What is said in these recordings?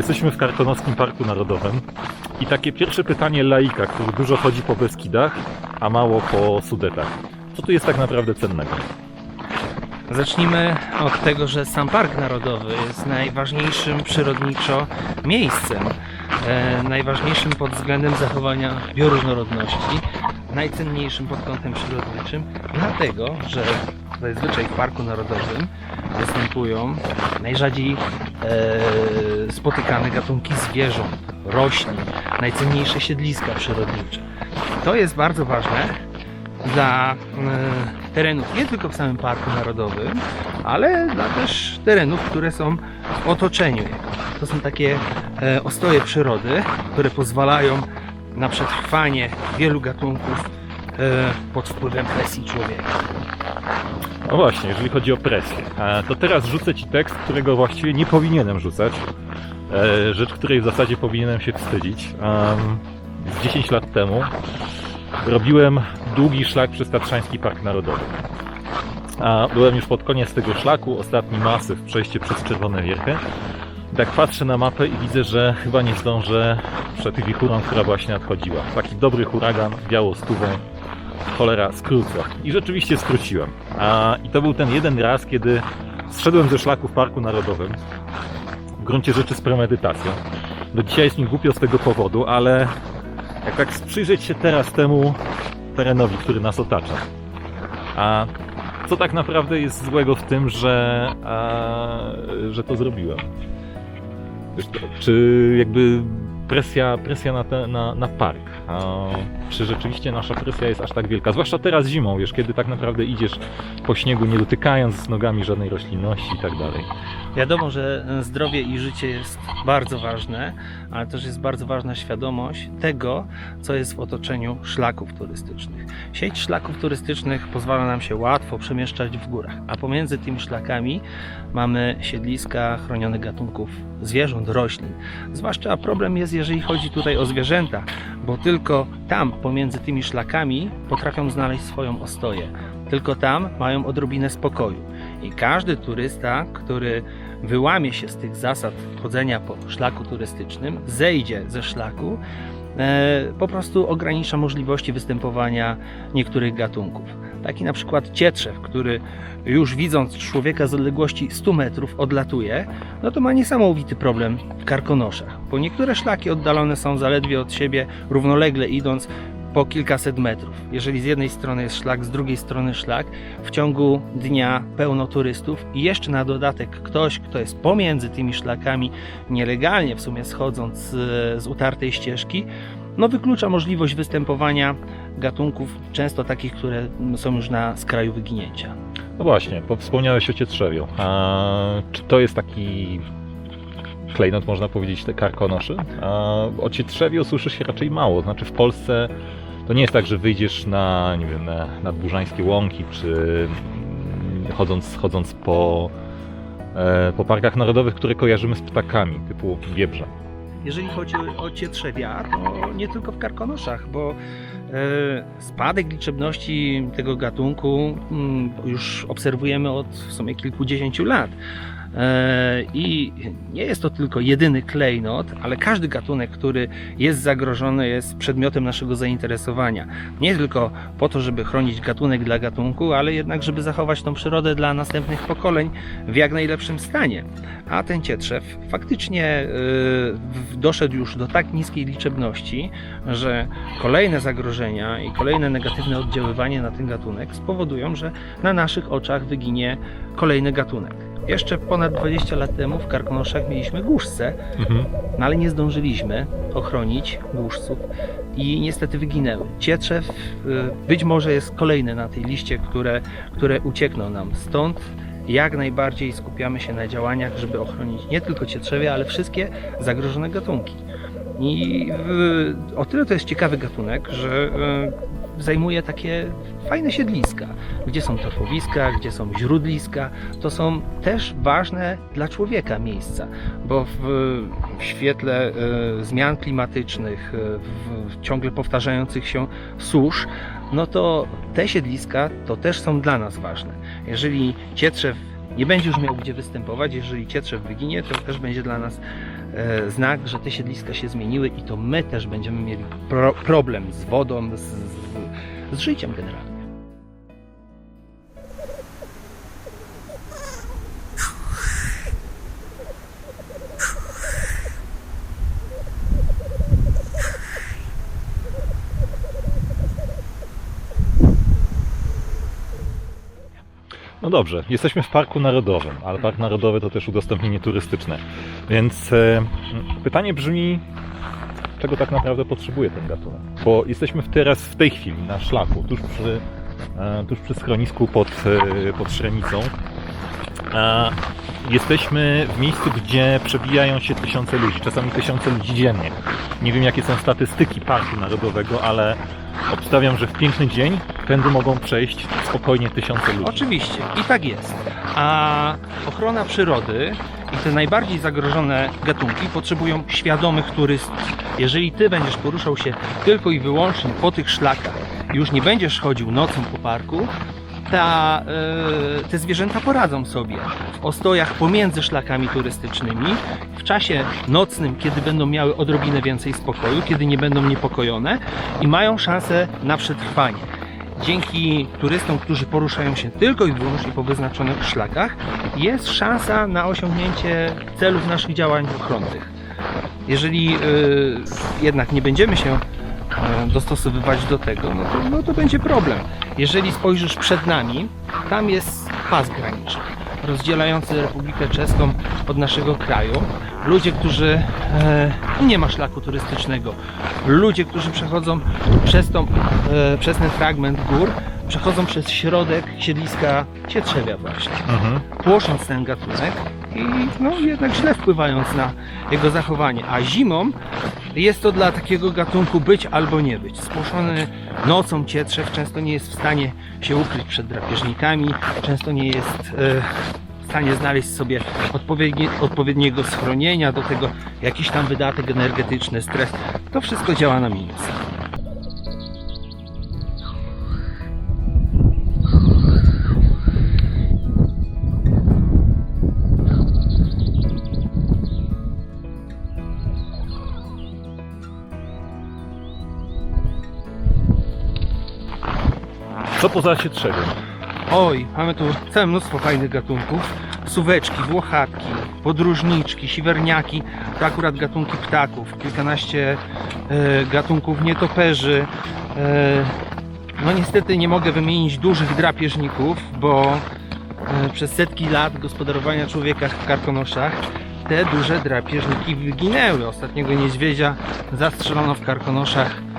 Jesteśmy w Karkonoskim Parku Narodowym i takie pierwsze pytanie laika, który dużo chodzi po Beskidach, a mało po Sudetach. Co tu jest tak naprawdę cennego? Zacznijmy od tego, że sam Park Narodowy jest najważniejszym przyrodniczo miejscem, e, najważniejszym pod względem zachowania bioróżnorodności, najcenniejszym pod kątem przyrodniczym, dlatego, że zazwyczaj w Parku Narodowym występują najrzadziej e, spotykane gatunki zwierząt, roślin, najcenniejsze siedliska przyrodnicze. To jest bardzo ważne, dla e, terenów nie tylko w samym Parku Narodowym, ale dla też terenów, które są w otoczeniu. To są takie e, ostoje przyrody, które pozwalają na przetrwanie wielu gatunków e, pod wpływem presji człowieka. No właśnie, jeżeli chodzi o presję, to teraz rzucę Ci tekst, którego właściwie nie powinienem rzucać. E, Rzecz, której w zasadzie powinienem się wstydzić. Z 10 lat temu robiłem długi szlak przez Tatrzański Park Narodowy. Byłem już pod koniec tego szlaku, ostatni masyw, przejście przez Czerwone Wierchy. Tak patrzę na mapę i widzę, że chyba nie zdążę przed wichurą, która właśnie nadchodziła. Taki dobry huragan, białostówą, cholera, skrócę. I rzeczywiście skróciłem. A, I to był ten jeden raz, kiedy zszedłem ze szlaku w Parku Narodowym. W gruncie rzeczy z premedytacją. Do dzisiaj jest mi głupio z tego powodu, ale jak tak przyjrzeć się teraz temu terenowi, który nas otacza. A co tak naprawdę jest złego w tym, że, a, że to zrobiłem? Czy jakby presja, presja na, te, na, na park? A, czy rzeczywiście nasza presja jest aż tak wielka? Zwłaszcza teraz zimą, wiesz, kiedy tak naprawdę idziesz po śniegu, nie dotykając nogami żadnej roślinności i tak dalej. Wiadomo, że zdrowie i życie jest bardzo ważne, ale też jest bardzo ważna świadomość tego, co jest w otoczeniu szlaków turystycznych. Sieć szlaków turystycznych pozwala nam się łatwo przemieszczać w górach, a pomiędzy tymi szlakami mamy siedliska chronionych gatunków zwierząt, roślin. Zwłaszcza problem jest, jeżeli chodzi tutaj o zwierzęta, bo tylko tam, pomiędzy tymi szlakami, potrafią znaleźć swoją ostoję. Tylko tam mają odrobinę spokoju. I każdy turysta, który wyłamie się z tych zasad chodzenia po szlaku turystycznym, zejdzie ze szlaku, e, po prostu ogranicza możliwości występowania niektórych gatunków. Taki na przykład cietrzew, który już widząc człowieka z odległości 100 metrów odlatuje, no to ma niesamowity problem w karkonoszach, bo niektóre szlaki oddalone są zaledwie od siebie, równolegle idąc po kilkaset metrów. Jeżeli z jednej strony jest szlak, z drugiej strony szlak, w ciągu dnia pełno turystów i jeszcze na dodatek ktoś, kto jest pomiędzy tymi szlakami, nielegalnie w sumie schodząc z, z utartej ścieżki, no wyklucza możliwość występowania gatunków, często takich, które są już na skraju wyginięcia. No właśnie, bo wspomniałeś o cietrzewiu. A czy to jest taki klejnot, można powiedzieć, te karkonoszy? A o cietrzewiu słyszy się raczej mało. Znaczy w Polsce to nie jest tak, że wyjdziesz na, nie wiem, na nadburzańskie łąki, czy mm, chodząc, chodząc po, e, po parkach narodowych, które kojarzymy z ptakami, typu wiebrze. Jeżeli chodzi o, o cietrzewia, to nie tylko w karkonoszach, bo e, spadek liczebności tego gatunku mm, już obserwujemy od w sumie kilkudziesięciu lat. E, I nie jest to tylko jedyny klejnot, ale każdy gatunek, który jest zagrożony, jest przedmiotem naszego zainteresowania. Nie tylko po to, żeby chronić gatunek dla gatunku, ale jednak, żeby zachować tą przyrodę dla następnych pokoleń w jak najlepszym stanie. A ten cietrzew faktycznie e, doszedł już do tak niskiej liczebności, że kolejne zagrożenia i kolejne negatywne oddziaływanie na ten gatunek spowodują, że na naszych oczach wyginie kolejny gatunek. Jeszcze ponad 20 lat temu w Karkonoszach mieliśmy głuszce, Mhm. no ale nie zdążyliśmy ochronić głuszców i niestety wyginęły. Cietrzew y, być może jest kolejny na tej liście, które, które uciekną nam. Stąd jak najbardziej skupiamy się na działaniach, żeby ochronić nie tylko cietrzewie, ale wszystkie zagrożone gatunki. I y, o tyle to jest ciekawy gatunek, że y, zajmuje takie fajne siedliska, gdzie są torfowiska, gdzie są źródliska. To są też ważne dla człowieka miejsca, bo w, w świetle y, zmian klimatycznych, y, w, w ciągle powtarzających się susz, no to te siedliska to też są dla nas ważne. Jeżeli cietrzew nie będzie już miał gdzie występować. Jeżeli cietrzew wyginie, to też będzie dla nas e, znak, że te siedliska się zmieniły i to my też będziemy mieli pro, problem z wodą, z, z, z życiem generalnie. No dobrze, jesteśmy w Parku Narodowym, ale Park Narodowy to też udostępnienie turystyczne. Więc e, pytanie brzmi, czego tak naprawdę potrzebuje ten gatunek? Bo jesteśmy teraz w tej chwili na szlaku, tuż przy, e, tuż przy schronisku pod, e, pod Szrenicą. Jesteśmy w miejscu, gdzie przebijają się tysiące ludzi, czasami tysiące ludzi dziennie. Nie wiem jakie są statystyki Parku Narodowego, ale obstawiam, że w piękny dzień tędy mogą przejść spokojnie tysiące ludzi. Oczywiście, i tak jest. A ochrona przyrody i te najbardziej zagrożone gatunki potrzebują świadomych turystów. Jeżeli ty będziesz poruszał się tylko i wyłącznie po tych szlakach, już nie będziesz chodził nocą po parku, ta, e, te zwierzęta poradzą sobie w ostojach pomiędzy szlakami turystycznymi, w czasie nocnym, kiedy będą miały odrobinę więcej spokoju, kiedy nie będą niepokojone i mają szansę na przetrwanie dzięki turystom, którzy poruszają się tylko i wyłącznie po wyznaczonych szlakach, jest szansa na osiągnięcie celów naszych działań ochronnych. Jeżeli y, jednak nie będziemy się y, dostosowywać do tego, no to, no to będzie problem. Jeżeli spojrzysz przed nami, tam jest pas graniczny rozdzielający Republikę Czeską od naszego kraju. Ludzie, którzy e, nie ma szlaku turystycznego, ludzie, którzy przechodzą przez, tą, e, przez ten fragment gór, przechodzą przez środek siedliska Cietrzewia właśnie, Mhm. płosząc ten gatunek i no, jednak źle wpływając na jego zachowanie. A zimą jest to dla takiego gatunku być albo nie być. Spłoszony nocą cietrzew często nie jest w stanie się ukryć przed drapieżnikami, często nie jest e, w stanie znaleźć sobie odpowiednie, odpowiedniego schronienia, do tego jakiś tam wydatek energetyczny, stres. To wszystko działa na minus. Co poza Cietrzewiem? Oj, mamy tu całe mnóstwo fajnych gatunków. Suweczki, włochatki, podróżniczki, siwerniaki, to akurat gatunki ptaków, kilkanaście e, gatunków nietoperzy. E, no niestety nie mogę wymienić dużych drapieżników, bo e, przez setki lat gospodarowania człowieka w Karkonoszach te duże drapieżniki wyginęły. Ostatniego niedźwiedzia zastrzelono w Karkonoszach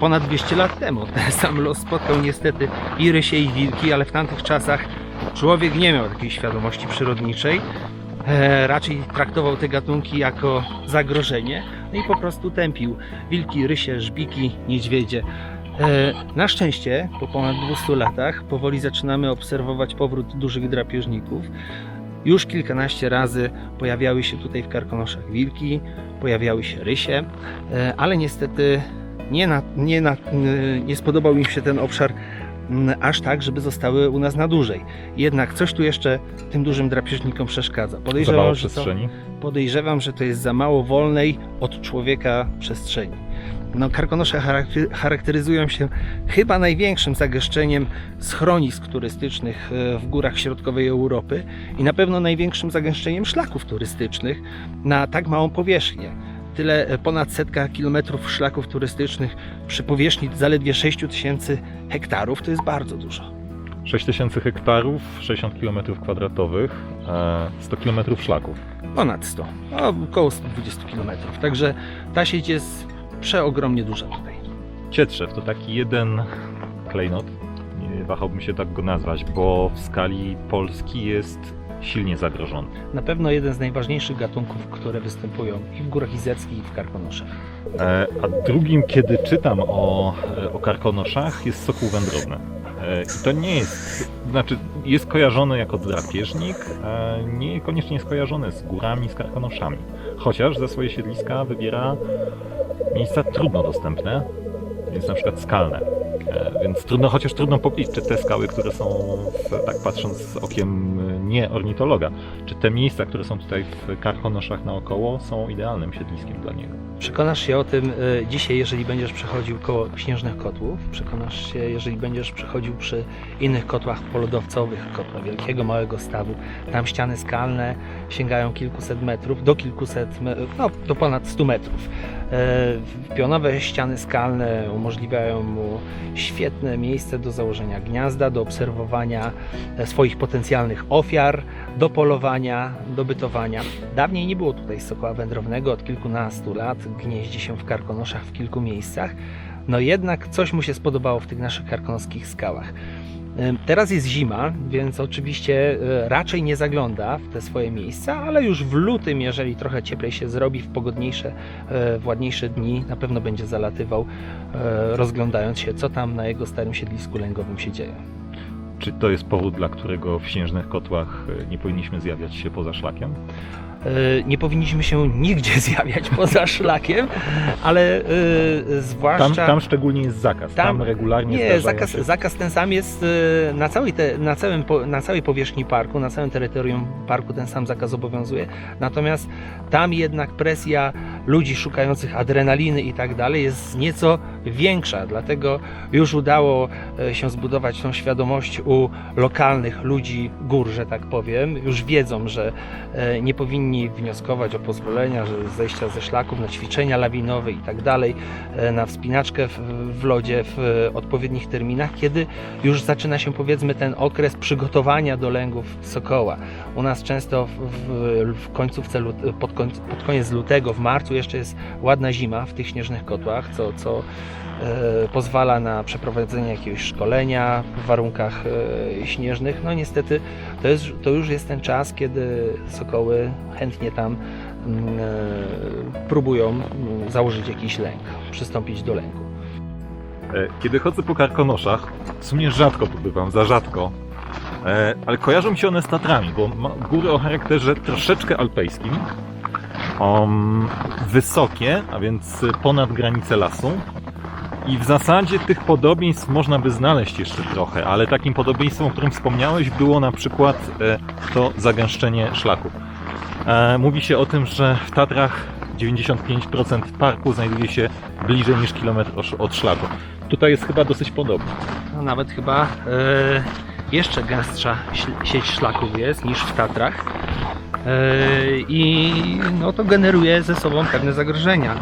ponad 200 lat temu. Ten sam los spotkał niestety i rysie i wilki, ale w tamtych czasach człowiek nie miał takiej świadomości przyrodniczej. E, raczej traktował te gatunki jako zagrożenie no i po prostu tępił wilki, rysie, żbiki, niedźwiedzie. E, na szczęście po ponad 200 latach powoli zaczynamy obserwować powrót dużych drapieżników. Już kilkanaście razy pojawiały się tutaj w Karkonoszach wilki, pojawiały się rysie, e, ale niestety nie, na, nie, na, nie spodobał im się ten obszar mm, aż tak, żeby zostały u nas na dłużej. Jednak coś tu jeszcze tym dużym drapieżnikom przeszkadza. Podejrzewam, że to, podejrzewam, że to jest za mało wolnej od człowieka przestrzeni. No, karkonosze charakter- charakteryzują się chyba największym zagęszczeniem schronisk turystycznych e, w górach środkowej Europy i na pewno największym zagęszczeniem szlaków turystycznych na tak małą powierzchnię. Tyle e, ponad setka kilometrów szlaków turystycznych przy powierzchni zaledwie 6 tysięcy hektarów to jest bardzo dużo. 6000 hektarów, 60 km kwadratowych, e, 100 km szlaków. Ponad 100, no, około 120 kilometrów. Także ta sieć jest przeogromnie duża tutaj. Cietrzew to taki jeden klejnot, nie wahałbym się tak go nazwać, bo w skali Polski jest silnie zagrożony. Na pewno jeden z najważniejszych gatunków, które występują i w Górach Izeckich, i w Karkonoszach. E, A drugim, kiedy czytam o, e, o karkonoszach, jest sokół wędrowny. E, I to nie jest, znaczy jest kojarzony jako drapieżnik, a niekoniecznie jest kojarzony z górami, z karkonoszami. Chociaż za swoje siedliska wybiera miejsca trudno dostępne, więc na przykład skalne. E, Więc trudno, chociaż trudno poplić, czy te skały, które są, w, tak patrząc z okiem e, nie ornitologa, czy te miejsca, które są tutaj w Karkonoszach naokoło, są idealnym siedliskiem dla niego. Przekonasz się o tym y, dzisiaj, jeżeli będziesz przechodził koło śnieżnych kotłów. Przekonasz się, jeżeli będziesz przechodził przy innych kotłach polodowcowych, kotła wielkiego, małego stawu. Tam ściany skalne sięgają kilkuset metrów, do kilkuset, no do ponad 100 metrów. E, Pionowe ściany skalne umożliwiają mu świetne miejsce do założenia gniazda, do obserwowania e, swoich potencjalnych ofiar, do polowania, do bytowania. Dawniej nie było tutaj sokoła wędrownego, od kilkunastu lat gnieździ się w karkonoszach w kilku miejscach. No jednak coś mu się spodobało w tych naszych karkonoskich skałach. Teraz jest zima, więc oczywiście y, raczej nie zagląda w te swoje miejsca, ale już w lutym, jeżeli trochę cieplej się zrobi, w pogodniejsze, y, w ładniejsze dni, na pewno będzie zalatywał, y, rozglądając się, co tam na jego starym siedlisku lęgowym się dzieje. Czy to jest powód, dla którego w śnieżnych kotłach e, nie powinniśmy zjawiać się poza szlakiem? Y, Nie powinniśmy się nigdzie zjawiać poza szlakiem, ale Tam, zwłaszcza. tam szczególnie jest zakaz. Tam, Tam- regularnie Nie, zakaz, się... zakaz ten sam jest y, na całej, te, na, całym, na całej powierzchni parku, na całym terytorium parku ten sam zakaz obowiązuje. Natomiast tam jednak presja ludzi szukających adrenaliny i tak dalej jest nieco większa. Dlatego już udało y, się zbudować tą świadomość u lokalnych ludzi gór, że tak powiem. Już wiedzą, że y, nie powinni wnioskować o pozwolenia, że zejścia ze szlaków na ćwiczenia lawinowe i tak dalej e, na wspinaczkę w, lodzie w e, odpowiednich terminach, kiedy już zaczyna się powiedzmy ten okres przygotowania do lęgów sokoła. U nas często w, w, końcówce, pod, koń, pod koniec lutego, w marcu jeszcze jest ładna zima w tych śnieżnych kotłach, co, co e, pozwala na przeprowadzenie jakiegoś szkolenia w warunkach e, śnieżnych. No niestety to, jest, to już jest ten czas, kiedy sokoły chętnie tam mm, e, próbują mm, założyć jakiś lęk, przystąpić do lęku. E, Kiedy chodzę po Karkonoszach, w sumie rzadko tu bywam, za rzadko, e, ale kojarzą mi się one z Tatrami, bo ma góry o charakterze troszeczkę alpejskim, um, wysokie, a więc ponad granicę lasu. I w zasadzie tych podobieństw można by znaleźć jeszcze trochę, ale takim podobieństwem, o którym wspomniałeś, było na przykład e, to zagęszczenie szlaków. E, mówi się o tym, że w Tatrach 95% parku znajduje się bliżej niż kilometr od- szlaku. Tutaj jest chyba dosyć podobnie. No, nawet chyba e, jeszcze gęstsza sieć szlaków jest niż w Tatrach. E, I no, to generuje ze sobą pewne zagrożenia.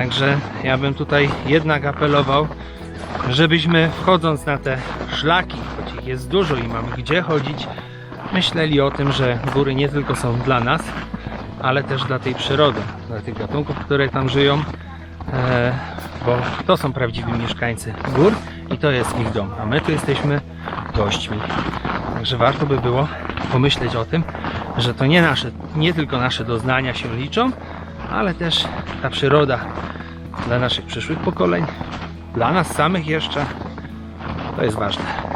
Także ja bym tutaj jednak apelował, żebyśmy wchodząc na te szlaki, choć ich jest dużo i mamy gdzie chodzić, myśleli o tym, że góry nie tylko są dla nas, ale też dla tej przyrody, dla tych gatunków, które tam żyją, e, bo to są prawdziwi mieszkańcy gór i to jest ich dom, a my tu jesteśmy gośćmi. Także warto by było pomyśleć o tym, że to nie nasze, nie tylko nasze doznania się liczą, ale też ta przyroda dla naszych przyszłych pokoleń, dla nas samych jeszcze, to jest ważne.